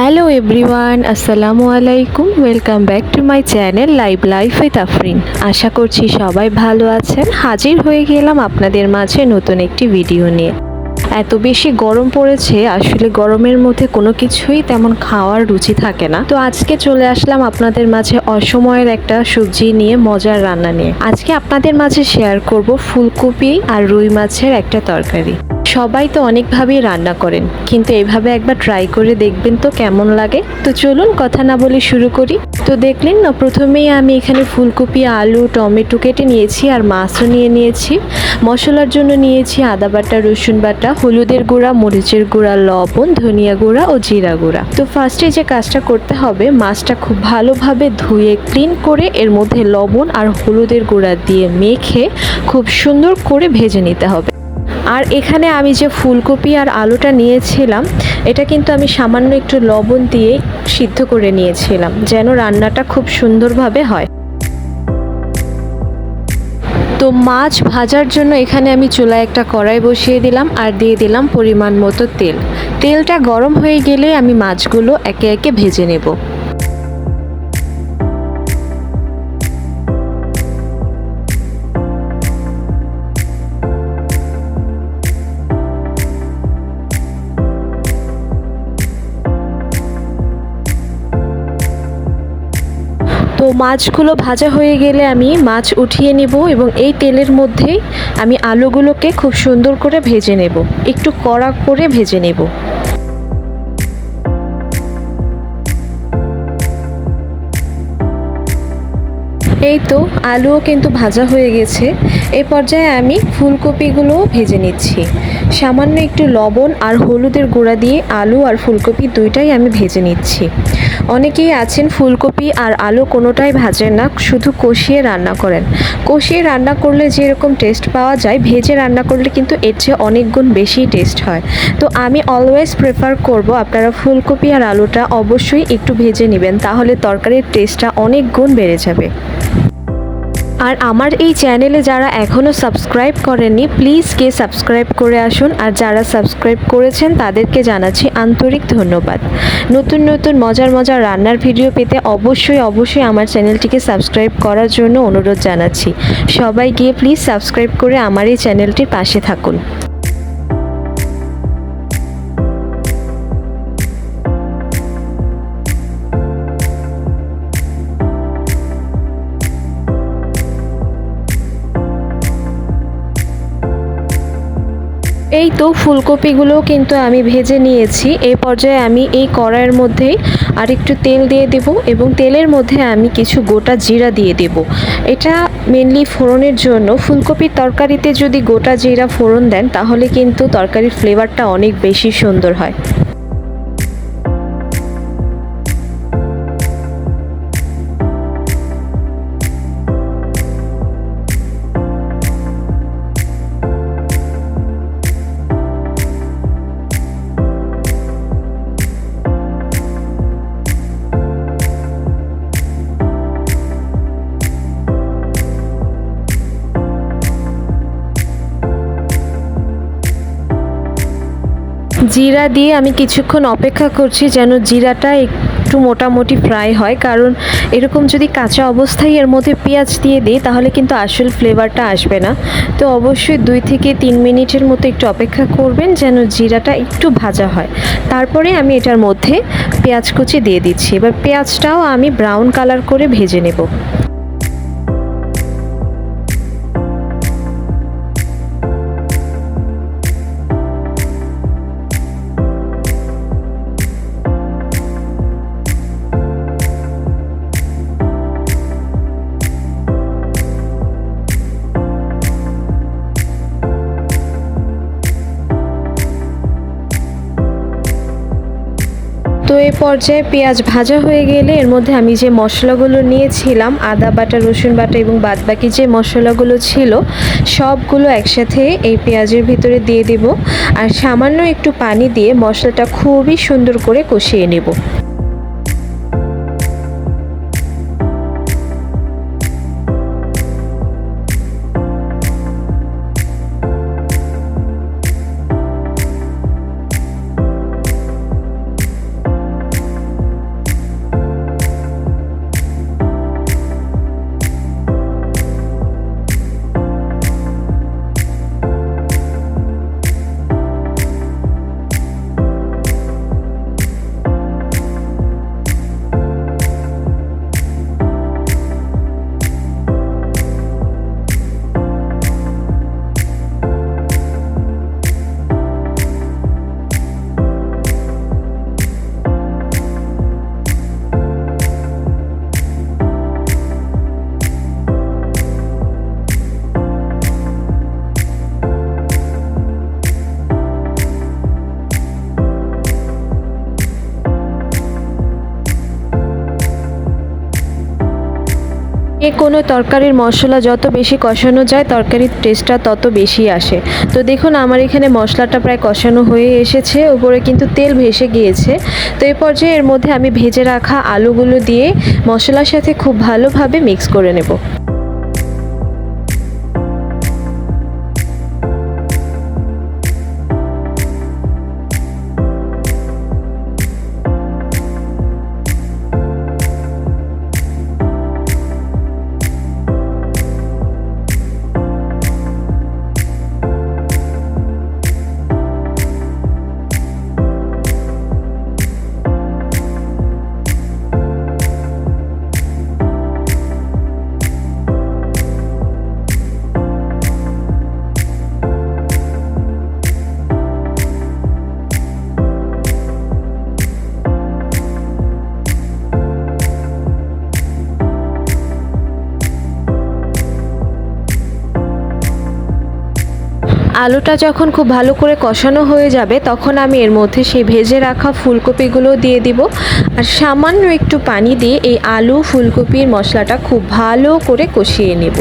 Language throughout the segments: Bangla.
হ্যালো এভরিওয়ান আসসালামু আলাইকুম welcome back to my channel live life with Afrin আশা করছি সবাই ভালো আছেন। হাজির হয়ে গেলাম আপনাদের মাঝে নতুন একটি ভিডিও নিয়ে। এত বেশি গরম পড়েছে, আসলে গরমের মধ্যে কোনো কিছুই তেমন খাওয়ার রুচি থাকে না। তো আজকে চলে আসলাম আপনাদের মাঝে অসময়ের একটা সবজি নিয়ে, মজার রান্না নিয়ে। আজকে আপনাদের মাঝে শেয়ার করব ফুলকপি আর রুই মাছের একটা তরকারি। সবাই তো অনেকভাবেই রান্না করেন, কিন্তু এভাবে একবার ট্রাই করে দেখবেন তো কেমন লাগে। তো চলুন কথা না বলে শুরু করি। তো দেখলেন না, প্রথমেই আমি এখানে ফুলকপি, আলু, টমেটো কেটে নিয়েছি আর মাছও নিয়ে নিয়েছি। মশলার জন্য নিয়েছি আদা বাটা, রসুন বাটা, হলুদের গুঁড়া, মরিচের গুঁড়া, লবণ, ধনিয়া গুঁড়া ও জিরা গুঁড়া। তো ফার্স্টে যে কাজটা করতে হবে, মাছটা খুব ভালোভাবে ধুয়ে ক্লিন করে এর মধ্যে লবণ আর হলুদের গুঁড়া দিয়ে মেখে খুব সুন্দর করে ভেজে নিতে হবে। আর এখানে আমি যে ফুলকপি আর আলুটা নিয়েছিলাম, এটা কিন্তু আমি সামান্য একটু লবণ দিয়ে সিদ্ধ করে নিয়েছিলাম, যেন রান্নাটা খুব সুন্দরভাবে হয়। তো মাছ ভাজার জন্য এখানে আমি চুলায় একটা কড়াই বসিয়ে দিলাম আর দিয়ে দিলাম পরিমাণ মতো তেল। তেলটা গরম হয়ে গেলে আমি মাছগুলো একে একে ভেজে নেব। মাছগুলো ভাজা হয়ে গেলে আমি মাছ উঠিয়ে নেব এবং এই তেলের মধ্যেই আমি আলুগুলোকে খুব সুন্দর করে ভেজে নেব। একটু কড়া করে ভেজে নেব। এই তো আলুও কিন্তু ভাজা হয়ে গেছে। এই পর্যায়ে আমি ফুলকপিগুলোও ভেজে নিচ্ছি। সামান্য একটু লবণ আর হলুদের গুঁড়া দিয়ে আলু আর ফুলকপি দুইটাই আমি ভেজে নিচ্ছি। অনেকেই আছেন ফুলকপি আর আলু কোনোটাই ভাজেন না, শুধু কষিয়ে রান্না করেন। কষিয়ে রান্না করলে যেরকম টেস্ট পাওয়া যায়, ভেজে রান্না করলে কিন্তু এর চেয়ে অনেক গুণ বেশি টেস্ট হয়। তো আমি অলওয়েজ প্রেফার করব আপনারা ফুলকপি আর আলুটা অবশ্যই একটু ভেজে নেবেন, তাহলে তরকারির টেস্টটা অনেক গুণ বেড়ে যাবে। আর আমার এই চ্যানেলে যারা এখনও সাবস্ক্রাইব করেননি প্লিজ কে সাবস্ক্রাইব করে আসুন। আর যারা সাবস্ক্রাইব করেছেন, তাদেরকে জানাচ্ছি আন্তরিক ধন্যবাদ। নতুন নতুন মজার মজার রান্নার ভিডিও পেতে অবশ্যই অবশ্যই আমার চ্যানেলটিকে সাবস্ক্রাইব করার জন্য অনুরোধ জানাচ্ছি। সবাই গিয়ে প্লিজ সাবস্ক্রাইব করে আমার এই চ্যানেলটির পাশে থাকুন। এই তো ফুলকপিগুলো কিন্তু আমি ভেজে নিয়েছি। এই পর্যায়ে আমি এই কড়াইয়ের মধ্যে আর একটু তেল দিয়ে দেব এবং তেলের মধ্যে আমি কিছু গোটা জিরা দিয়ে দেব। এটা মেনলি ফোড়নের জন্য। ফুলকপির তরকারিতে যদি গোটা জিরা ফোড়ন দেন, তাহলে কিন্তু তরকারির ফ্লেভারটা অনেক বেশি সুন্দর হয়। জিরা দিয়ে আমি কিছুক্ষণ অপেক্ষা করছি যেন জিরাটা একটু মোটামুটি ফ্রাই হয়। কারণ এরকম যদি কাঁচা অবস্থায় এর মধ্যে পেঁয়াজ দিয়ে দিই, তাহলে কিন্তু আসল ফ্লেভারটা আসবে না। তো অবশ্যই দুই থেকে তিন মিনিটের মতো একটু অপেক্ষা করবেন যেন জিরাটা একটু ভাজা হয়। তারপরে আমি এটার মধ্যে পেঁয়াজ কুচি দিয়ে দিচ্ছি। এবার পেঁয়াজটাও আমি ব্রাউন কালার করে ভেজে নেব। এই পর্যায়ে পেঁয়াজ ভাজা হয়ে গেলে এর মধ্যে আমি যে মশলাগুলো নিয়েছিলাম, আদা বাটা, রসুন বাটা এবং বাদবাকি যে মশলাগুলো ছিল, সবগুলো একসাথে এই পেঁয়াজের ভিতরে দিয়ে দেব। আর সামান্য একটু পানি দিয়ে মশলাটা খুবই সুন্দর করে কষিয়ে নেব। এ কোনো তরকারির মশলা যত বেশি কষানো যায়, তরকারির টেস্টটা তত বেশি আসে। তো দেখুন, আমার এখানে মশলাটা প্রায় কষানো হয়ে এসেছে, উপরে কিন্তু তেল ভেসে গিয়েছে। তো এই পর্যায়ে এর মধ্যে আমি ভেজে রাখা আলুগুলো দিয়ে মশলার সাথে খুব ভালোভাবে মিক্স করে নেব। আলুটা যখন খুব ভালো করে কষানো হয়ে যাবে, তখন আমি এর মধ্যে সেই ভেজে রাখা ফুলকপিগুলো দিয়ে দিব। আর সামান্য একটু পানি দিয়ে এই আলু ফুলকপির মশলাটা খুব ভালো করে কষিয়ে নেব।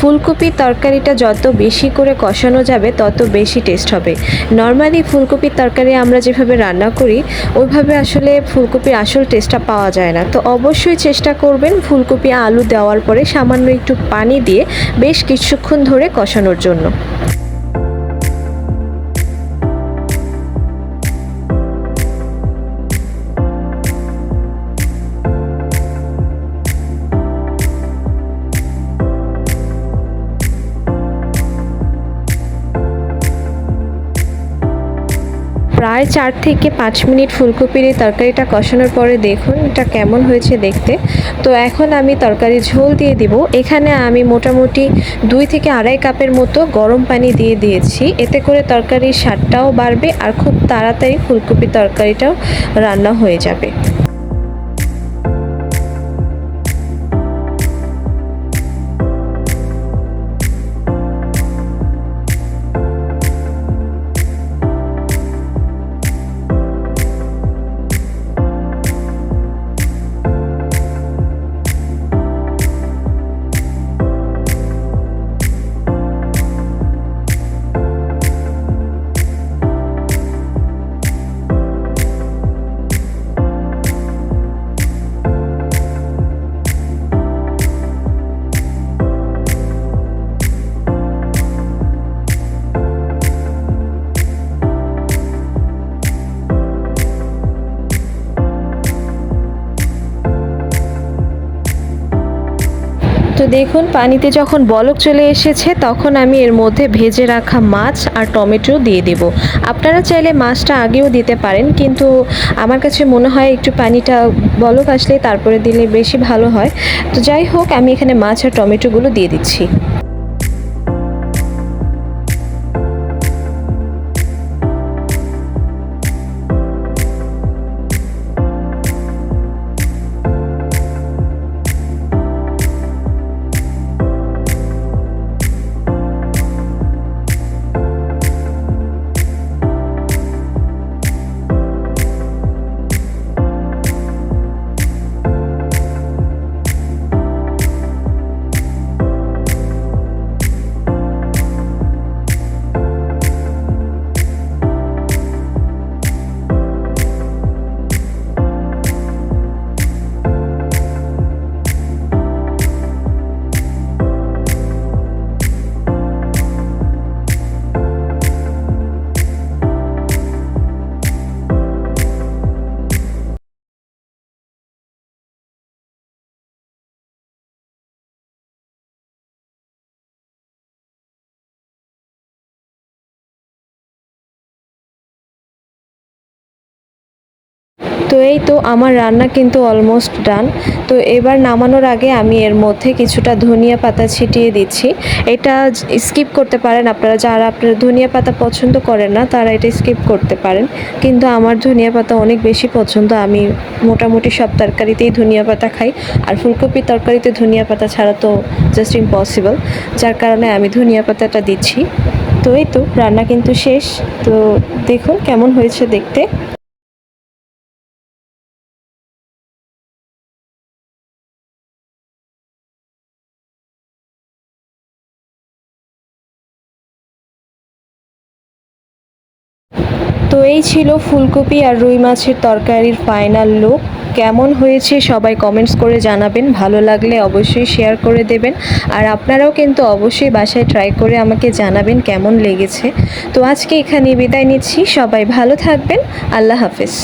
ফুলকপির তরকারিটা যত বেশি করে কষানো যাবে, তত বেশি টেস্ট হবে। নর্মালি ফুলকপির তরকারি আমরা যেভাবে রান্না করি, ওইভাবে আসলে ফুলকপির আসল টেস্টটা পাওয়া যায় না। তো অবশ্যই চেষ্টা করবেন ফুলকপি আলু দেওয়ার পরে সামান্য একটু পানি দিয়ে বেশ কিছুক্ষণ ধরে কষানোর জন্য। প্রায় চার থেকে পাঁচ মিনিট ফুলকপির এই তরকারিটা কষানোর পরে দেখুন এটা কেমন হয়েছে দেখতে। তো এখন আমি তরকারি ঝোল দিয়ে দিব। এখানে আমি মোটামুটি দুই থেকে আড়াই কাপের মতো গরম পানি দিয়ে দিয়েছি। এতে করে তরকারির স্বাদটাও বাড়বে আর খুব তাড়াতাড়ি ফুলকপির তরকারিটাও রান্না হয়ে যাবে। তো দেখুন, পানিতে যখন বলক চলে এসেছে, তখন আমি এর মধ্যে ভেজে রাখা মাছ আর টমেটো দিয়ে দেব। আপনারা চাইলে মাছটা আগেও দিতে পারেন, কিন্তু আমার কাছে মনে হয় একটু পানিটা বলক আসলে তারপরে দিলে বেশি ভালো হয়। তো যাই হোক, আমি এখানে মাছ আর টমেটোগুলো দিয়ে দিচ্ছি। তো এই তো আমার রান্না কিন্তু অলমোস্ট ডান তো এবার নামানোর আগে আমি এর মধ্যে কিছুটা ধনিয়া পাতা ছিটিয়ে দিচ্ছি। এটা স্কিপ করতে পারেন আপনারা। যারা আপনারা ধনিয়া পাতা পছন্দ করেন না, তারা এটা স্কিপ করতে পারেন। কিন্তু আমার ধনিয়া পাতা অনেক বেশি পছন্দ। আমি মোটামুটি সব তরকারিতেই ধনিয়া পাতা খাই। আর ফুলকপির তরকারিতে ধনিয়া পাতা ছাড়া তো জাস্ট ইম্পসিবল যার কারণে আমি ধনিয়া পাতাটা দিচ্ছি। তো এই তো, রান্না কিন্তু শেষ। তো দেখুন কেমন হয়েছে দেখতে। তো এই ছিল ফুলকপি আর রুই মাছের তরকারির ফাইনাল লুক কেমন হয়েছে সবাই কমেন্টস করে জানাবেন। ভালো লাগলে অবশ্যই শেয়ার করে দেবেন। আর আপনারাও কিন্তু অবশ্যই বাসায় ট্রাই করে আমাকে জানাবেন কেমন লেগেছে। তো আজকে এখানে বিদায় নিচ্ছি। সবাই ভালো থাকবেন। আল্লাহ হাফেজ।